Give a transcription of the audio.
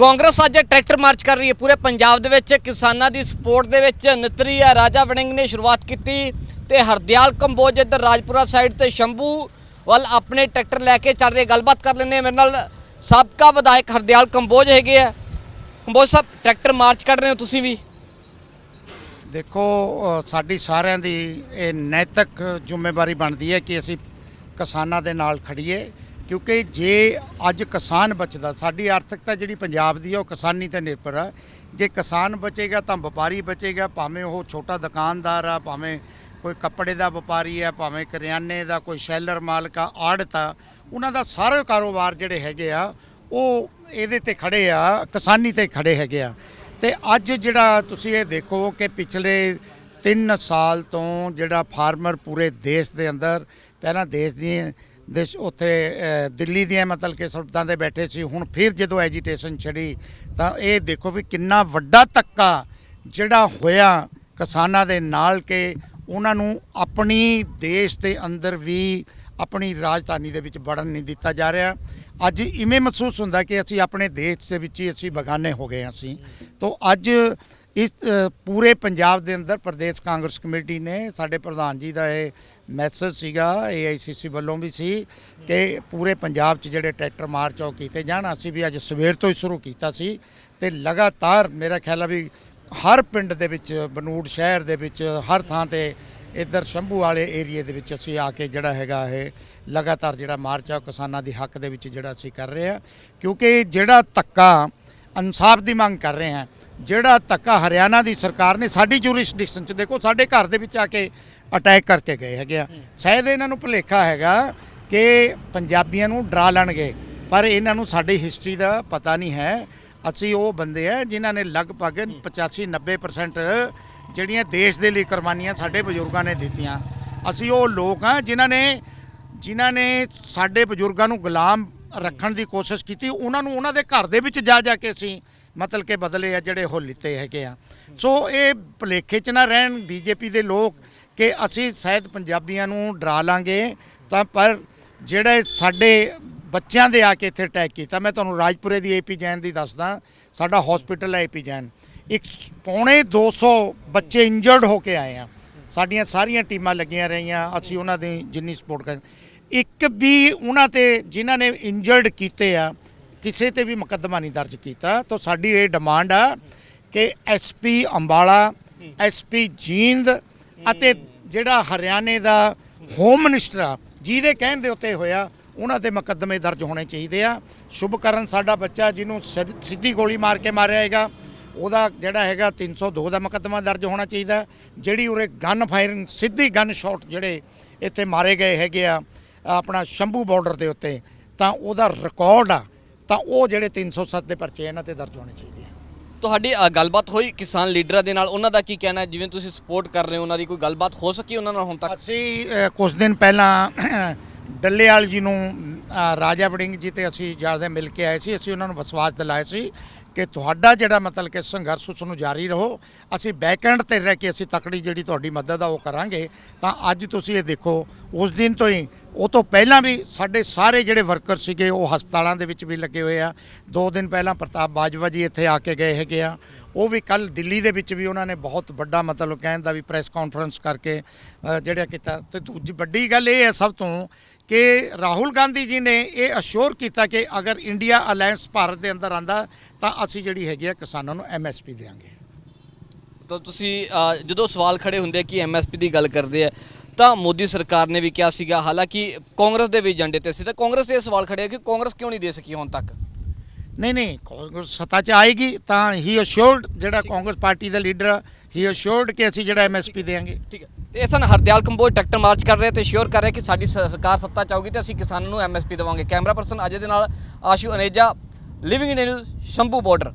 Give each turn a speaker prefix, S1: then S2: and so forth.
S1: ਕਾਂਗਰਸ ਅੱਜ tractor march ਕਰ ਰਹੀ ਹੈ। ਪੂਰੇ ਪੰਜਾਬ ਦੇ ਵਿੱਚ ਕਿਸਾਨਾਂ ਦੀ ਸਪੋਰਟ ਦੇ ਵਿੱਚ ਨਿਤਰੀ ਹੈ ਰਾਜਾ ਵੜਿੰਗ ਨੇ ਸ਼ੁਰੂਆਤ ਕੀਤੀ ਤੇ ਹਰਦਿਆਲ ਕੰਬੋਜ ਇੱਧਰ ਰਾਜਪੁਰਾ ਸਾਈਡ ਤੇ ਸ਼ੰਭੂ ਵੱਲ ਆਪਣੇ ਟਰੈਕਟਰ ਲੈ ਕੇ ਚੱਲ ਰਹੇ। ਗੱਲਬਾਤ ਕਰ ਲੈਂਦੇ ਮੇਰੇ ਨਾਲ ਸਾਬਕਾ ਵਿਧਾਇਕ ਹਰਦਿਆਲ ਕੰਬੋਜ ਹੈਗੇ ਆ। ਕੰਬੋਜ ਸਾਹਿਬ, ਟਰੈਕਟਰ ਮਾਰਚ ਕਰ ਰਹੇ ਹੋ ਤੁਸੀਂ ਵੀ?
S2: ਦੇਖੋ ਸਾਡੀ ਸਾਰਿਆਂ ਦੀ ਇਹ ਨੈਤਿਕ ਜ਼ਿੰਮੇਵਾਰੀ ਬਣਦੀ ਹੈ ਕਿ ਅਸੀਂ ਕਿਸਾਨਾਂ ਦੇ ਨਾਲ ਖੜੀਏ ਕਿਉਂਕਿ ਜੇ ਅੱਜ ਕਿਸਾਨ ਬਚਦਾ, ਸਾਡੀ ਆਰਥਿਕਤਾ ਜਿਹੜੀ ਪੰਜਾਬ ਦੀ ਹੈ ਉਹ ਕਿਸਾਨੀ ਤੇ ਨਿਰਭਰ ਹੈ ਜੇ ਕਿਸਾਨ ਬਚੇਗਾ ਤਾਂ ਵਪਾਰੀ ਬਚੇਗਾ, ਭਾਵੇਂ ਉਹ ਛੋਟਾ ਦੁਕਾਨਦਾਰ ਆ, ਭਾਵੇਂ ਕੋਈ ਕੱਪੜੇ ਦਾ ਵਪਾਰੀ ਆ, ਭਾਵੇਂ ਕਰਿਆਨੇ ਦਾ, ਕੋਈ ਸ਼ੈਲਰ ਮਾਲਕ ਆ, ਆੜਤ ਆ, ਉਹਨਾਂ ਦਾ ਸਾਰੇ ਕਾਰੋਬਾਰ ਜਿਹੜੇ ਹੈਗੇ ਆ, ਉਹ ਇਹਦੇ ਤੇ ਖੜੇ ਆ, ਕਿਸਾਨੀ ਤੇ ਖੜੇ ਹੈਗੇ ਆ। ਤੇ ਅੱਜ ਜਿਹੜਾ ਤੁਸੀਂ ਇਹ ਦੇਖੋ ਕਿ ਪਿਛਲੇ 3 ਸਾਲ ਤੋਂ ਜਿਹੜਾ ਫਾਰਮਰ ਪੂਰੇ ਦੇਸ਼ ਦੇ ਅੰਦਰ, ਪਹਿਲਾਂ ਦੇਸ਼ ਦੀ ਦੇਸ਼ ਉੱਥੇ ਦਿੱਲੀ ਦੀਆਂ ਮਤਲਬ ਕਿ ਸੜਕਾਂ ਤੇ ਬੈਠੇ ਸੀ। ਹੁਣ ਫਿਰ ਜਦੋਂ ਐਜੀਟੇਸ਼ਨ ਛੜੀ, ਤਾਂ ਇਹ ਦੇਖੋ ਵੀ ਕਿੰਨਾ ਵੱਡਾ ਧੱਕਾ ਜਿਹੜਾ ਹੋਇਆ ਕਿਸਾਨਾਂ ਦੇ ਨਾਲ ਕਿ ਉਹਨਾਂ ਨੂੰ ਆਪਣੀ ਦੇਸ਼ ਦੇ ਅੰਦਰ ਵੀ ਆਪਣੀ ਰਾਜਧਾਨੀ ਦੇ ਵਿੱਚ ਵੜਨ ਨਹੀਂ ਦਿੱਤਾ ਜਾ ਰਿਹਾ। ਅੱਜ ਇਵੇਂ ਮਹਿਸੂਸ ਹੁੰਦਾ ਕਿ ਅਸੀਂ ਆਪਣੇ ਦੇਸ਼ ਦੇ ਵਿੱਚ ਹੀ ਅਸੀਂ ਬਗਾਨੇ ਹੋ ਗਏ ਹਾਂ ਅਸੀਂ। ਤੋਂ ਅੱਜ ਇਸ ਪੂਰੇ ਪੰਜਾਬ ਦੇ ਅੰਦਰ ਪ੍ਰਦੇਸ਼ ਕਾਂਗਰਸ ਕਮੇਟੀ ਨੇ ਸਾਡੇ ਪ੍ਰਧਾਨ ਜੀ ਦਾ ਇਹ ਮੈਸੇਜ ਸੀਗਾ, ਏਆਈਸੀਸੀ ਵੱਲੋਂ ਵੀ ਸੀ ਕਿ ਪੂਰੇ ਪੰਜਾਬ 'ਚ ਜਿਹੜੇ ਟਰੈਕਟਰ ਮਾਰਚ ਆ ਉਹ ਕੀਤੇ ਜਾਣ। ਅਸੀਂ ਵੀ ਅੱਜ ਸਵੇਰ ਤੋਂ ਹੀ ਸ਼ੁਰੂ ਕੀਤਾ ਸੀ ਤੇ ਲਗਾਤਾਰ ਮੇਰਾ ਖਿਆਲ ਆ ਵੀ ਹਰ ਪਿੰਡ ਦੇ ਵਿੱਚ, ਬਨੂੜ ਸ਼ਹਿਰ ਦੇ ਵਿੱਚ ਹਰ ਥਾਂ ਤੇ ਇੱਧਰ ਸ਼ੰਭੂ ਵਾਲੇ ਏਰੀਏ ਦੇ ਵਿੱਚ ਅਸੀਂ ਆ ਕੇ ਜਿਹੜਾ ਹੈਗਾ ਇਹ ਲਗਾਤਾਰ ਜਿਹੜਾ ਮਾਰਚ ਆ, ਉਹ ਕਿਸਾਨਾਂ ਦੇ ਹੱਕ ਦੇ ਵਿੱਚ ਜਿਹੜਾ ਅਸੀਂ ਕਰ ਰਹੇ ਆ। ਕਿਉਂਕਿ ਜਿਹੜਾ ਧੱਕਾ ਇਨਸਾਫ ਦੀ ਮੰਗ ਕਰ ਰਹੇ ਹਾਂ ਜਿਹੜਾ ਧੱਕਾ ਹਰਿਆਣਾ ਦੀ ਸਰਕਾਰ ਨੇ ਸਾਡੀ ਜੂਰਿਸਡਿਕਸ਼ਨ 'ਚ ਦੇਖੋ, ਸਾਡੇ ਘਰ ਦੇ ਵਿੱਚ ਆ ਕੇ ਅਟੈਕ ਕਰਕੇ ਗਏ ਹੈਗੇ ਆ। ਸ਼ਾਇਦ ਇਹਨਾਂ ਨੂੰ ਭੁਲੇਖਾ ਹੈਗਾ ਕਿ ਪੰਜਾਬੀਆਂ ਨੂੰ ਡਰਾ ਲੈਣਗੇ, ਪਰ ਇਹਨਾਂ ਨੂੰ ਸਾਡੀ ਹਿਸਟਰੀ ਦਾ ਪਤਾ ਨਹੀਂ ਹੈ। ਅਸੀਂ ਉਹ ਬੰਦੇ ਆ ਜਿਨ੍ਹਾਂ ਨੇ ਲਗਭਗ 85 90% ਜਿਹੜੀਆਂ ਦੇਸ਼ ਦੇ ਲਈ ਕੁਰਬਾਨੀਆਂ ਸਾਡੇ ਬਜ਼ੁਰਗਾਂ ਨੇ ਦਿੱਤੀਆਂ। ਅਸੀਂ ਉਹ ਲੋਕ ਆ ਜਿਨ੍ਹਾਂ ਨੇ ਜਿਨ੍ਹਾਂ ਨੇ ਸਾਡੇ ਬਜ਼ੁਰਗਾਂ ਨੂੰ ਗੁਲਾਮ ਰੱਖਣ ਦੀ ਕੋਸ਼ਿਸ਼ ਕੀਤੀ। ਉਹਨਾਂ ਨੂੰ ਉਹਨਾਂ ਦੇ ਘਰ ਦੇ ਵਿੱਚ ਜਾ ਜਾ ਕੇ ਅਸੀਂ ਮਤਲਬ ਕਿ ਬਦਲੇ ਆ ਜਿਹੜੇ ਉਹ ਲਿੱਤੇ ਹੈਗੇ ਆ। ਸੋ ਇਹ ਭੁਲੇਖੇ 'ਚ ਨਾ ਰਹਿਣ। ਬੀਜੇਪੀ ਦੇ ਲੋਕ ਕਿ ਅਸੀਂ ਸ਼ਾਇਦ ਪੰਜਾਬੀਆਂ ਨੂੰ ਡਰਾ ਲਾਂਗੇ ਤਾਂ ਪਰ ਜਿਹੜੇ ਸਾਡੇ ਬੱਚਿਆਂ ਦੇ ਆ ਕੇ ਇੱਥੇ ਅਟੈਕ ਕੀਤਾ, ਮੈਂ ਤੁਹਾਨੂੰ ਰਾਜਪੁਰੇ ਦੀ ਏਪੀ ਜੈਨ ਦੀ ਦੱਸਦਾ। ਸਾਡਾ ਹਸਪੀਟਲ ਹੈ ਏਪੀ ਜੈਨ। ਇੱਕ ਪੌਣੇ 200 ਬੱਚੇ ਇੰਜਰਡ ਹੋ ਕੇ ਆਏ ਆ। ਸਾਡੀਆਂ ਸਾਰੀਆਂ ਟੀਮਾਂ ਲੱਗੀਆਂ ਰਹੀਆਂ, ਅਸੀਂ ਉਹਨਾਂ ਦੀ ਜਿੰਨੀ ਸਪੋਰਟ ਕਰ ਇੱਕ ਵੀ ਉਹਨਾਂ ਤੇ ਜਿਨ੍ਹਾਂ ਨੇ ਇੰਜਰਡ ਕੀਤੇ ਆ, ਕਿਸੇ ਤੇ ਵੀ ਮੁਕੱਦਮਾ ਨਹੀਂ ਦਰਜ ਕੀਤਾ। ਤਾਂ ਸਾਡੀ ਇਹ ਡਿਮਾਂਡ ਆ ਕਿ ਐਸਪੀ ਅੰਬਾਲਾ ਐਸਪੀ ਜੀਂਦ ਅਤੇ ਜਿਹੜਾ ਹਰਿਆਣੇ ਦਾ ਹੋਮ ਮਿਨਿਸਟਰ ਆ, ਜਿਹਦੇ ਕਹਿਣ ਦੇ ਉੱਤੇ ਹੋਇਆ, ਉਹਨਾਂ ਤੇ ਮੁਕੱਦਮੇ ਦਰਜ ਹੋਣੇ ਚਾਹੀਦੇ ਆ। ਸ਼ੁਭਕਰਨ ਸਾਡਾ ਬੱਚਾ, ਜਿਹਨੂੰ ਸਿੱਧੀ ਗੋਲੀ ਮਾਰ ਕੇ ਮਾਰਿਆ ਹੈਗਾ। ਉਹਦਾ ਜਿਹੜਾ ਹੈਗਾ 302 ਦਾ ਮੁਕੱਦਮਾ ਦਰਜ ਹੋਣਾ ਚਾਹੀਦਾ ਜਿਹੜੀ ਉਰੇ ਗਨ ਫਾਇਰਿੰਗ ਸਿੱਧੀ ਗਨ ਸ਼ਾਟ ਜਿਹੜੇ ਇੱਥੇ ਮਾਰੇ ਗਏ ਹੈਗੇ ਆ ਆਪਣਾ ਸ਼ੰਭੂ ਬਾਰਡਰ ਦੇ ਉੱਤੇ ਤਾਂ ਉਹਦਾ ਰਿਕਾਰਡ ਆ ਤਾਂ ਉਹ ਜਿਹੜੇ 307 ਦੇ ਪਰਚੇ ਇਹਨਾਂ ਤੇ ਦਰਜ ਹੋਣੇ ਚਾਹੀਦੇ ਆ।
S1: ਤੁਹਾਡੀ ਗੱਲਬਾਤ ਹੋਈ ਕਿਸਾਨ ਲੀਡਰਾਂ ਦੇ ਨਾਲ ਉਹਨਾਂ ਦਾ ਕੀ ਕਹਿਣਾ ਜਿਵੇਂ ਤੁਸੀਂ ਸਪੋਰਟ ਕਰ ਰਹੇ ਹੋ ਉਹਨਾਂ ਦੀ ਕੋਈ ਗੱਲਬਾਤ ਹੋ ਸਕੀ ਉਹਨਾਂ ਨਾਲ ਹੁਣ ਤੱਕ?
S2: ਅਸੀਂ ਕੁਝ ਦਿਨ ਪਹਿਲਾਂ ਡੱਲੇਵਾਲ ਜੀ ਨੂੰ ਰਾਜਾ ਵੜਿੰਗ ਜੀ ਤੇ ਅਸੀਂ ਜ਼ਿਆਦਾ ਮਿਲ ਕੇ ਆਏ ਸੀ ਅਸੀਂ ਉਹਨਾਂ ਨੂੰ ਵਿਸ਼ਵਾਸ ਦਿਲਾਇਆ ਸੀ ਕਿ ਤੁਹਾਡਾ ਜਿਹੜਾ ਮਤਲਬ ਕਿ ਸੰਘਰਸ਼ ਉਸ ਨੂੰ ਜਾਰੀ ਰਹੋ, ਅਸੀਂ ਬੈਕਐਂਡ ਤੇ ਰਹਿ ਕੇ ਅਸੀਂ ਤਕੜੀ ਜਿਹੜੀ ਤੁਹਾਡੀ ਮਦਦ ਆ ਉਹ ਕਰਾਂਗੇ, ਤਾਂ ਅੱਜ ਤੁਸੀਂ ਇਹ ਦੇਖੋ, ਉਸ ਦਿਨ ਤੋਂ ਹੀ ਉਹ ਤੋਂ ਪਹਿਲਾਂ ਵੀ ਸਾਡੇ ਸਾਰੇ ਜਿਹੜੇ ਵਰਕਰ ਸੀਗੇ, ਉਹ ਹਸਪਤਾਲਾਂ ਦੇ ਵਿੱਚ ਵੀ ਲੱਗੇ ਹੋਏ ਆ। ਦੋ ਦਿਨ ਪਹਿਲਾਂ ਪ੍ਰਤਾਪ ਬਾਜਵਾ ਜੀ ਇੱਥੇ ਆ ਕੇ ਗਏ ਹੈਗੇ ਆ। ਉਹ ਵੀ ਕੱਲ ਦਿੱਲੀ ਦੇ ਵਿੱਚ ਵੀ ਉਹਨਾਂ ਨੇ ਬਹੁਤ ਵੱਡਾ ਮਤਲਬ ਕਹਿਣ ਦਾ ਵੀ ਪ੍ਰੈਸ ਕਾਨਫਰੰਸ ਕਰਕੇ ਜਿਹੜਾ ਕੀਤਾ। ਤੇ ਦੂਜੀ ਵੱਡੀ ਗੱਲ ਇਹ ਹੈ ਸਭ ਤੋਂ ਕਿ ਰਾਹੁਲ ਗਾਂਧੀ ਜੀ ਨੇ ਇਹ ਅਸ਼ੋਰ ਕੀਤਾ ਕਿ ਅਗਰ ਇੰਡੀਆ ਅਲਾਈਅੰਸ ਭਾਰਤ ਦੇ ਅੰਦਰ ਆਂਦਾ, ਤਾਂ ਅਸੀਂ ਜਿਹੜੀ ਹੈਗੀ ਆ ਕਿਸਾਨਾਂ ਨੂੰ ਐਮਐਸਪੀ ਦੇਵਾਂਗੇ।
S1: ਤਾਂ ਤੁਸੀਂ ਜਦੋਂ ਸਵਾਲ ਖੜੇ ਹੁੰਦੇ ਆ ਕਿ ਐਮਐਸਪੀ ਦੀ ਗੱਲ ਕਰਦੇ ਆ ਤਾਂ ਮੋਦੀ ਸਰਕਾਰ ਨੇ ਵੀ ਕਿਹਾ ਸੀਗਾ ਹਾਲਾਂਕਿ ਕਾਂਗਰਸ ਦੇ ਵੀ ਏਜੰਡੇ ਤੇ ਸੀ ਤਾਂ ਕਾਂਗਰਸ ਇਹ ਸਵਾਲ ਖੜਿਆ ਕਿ ਕਾਂਗਰਸ ਕਿਉਂ ਨਹੀਂ ਦੇ ਸਕੀ ਹੁਣ ਤੱਕ?
S2: ਨਹੀਂ ਨਹੀਂ ਕਾਂਗਰਸ ਸੱਤਾ 'ਚ ਆਏਗੀ ਤਾਂ ਹੀ ਅਸ਼ੋਰਡ ਜਿਹੜਾ ਕਾਂਗਰਸ ਪਾਰਟੀ ਦਾ ਲੀਡਰ ਹੀ ਅਸ਼ੋਰਡ ਕਿ ਅਸੀਂ ਜਿਹੜਾ ਐਮਐਸਪੀ ਦੇਵਾਂਗੇ
S1: ਠੀਕ ਹੈ। ਤੇ ਇਸ ਹਨ ਹਰਦਿਆਲ ਕੰਬੋਜ ਟਰੈਕਟਰ ਮਾਰਚ ਕਰ ਰਹੇ ਤੇ ਸ਼ੋਰ ਕਰ ਰਹੇ ਕਿ ਸਾਡੀ ਸਰਕਾਰ ਸੱਤਾ ਚ ਆਊਗੀ ਤੇ ਅਸੀਂ ਕਿਸਾਨਾਂ ਨੂੰ ਐਮਐਸਪੀ ਦੇਵਾਂਗੇ। ਕੈਮਰਾ ਪਰਸਨ ਅਜੇ ਦੇ ਨਾਲ Ashu Aneja living India News Shambhu border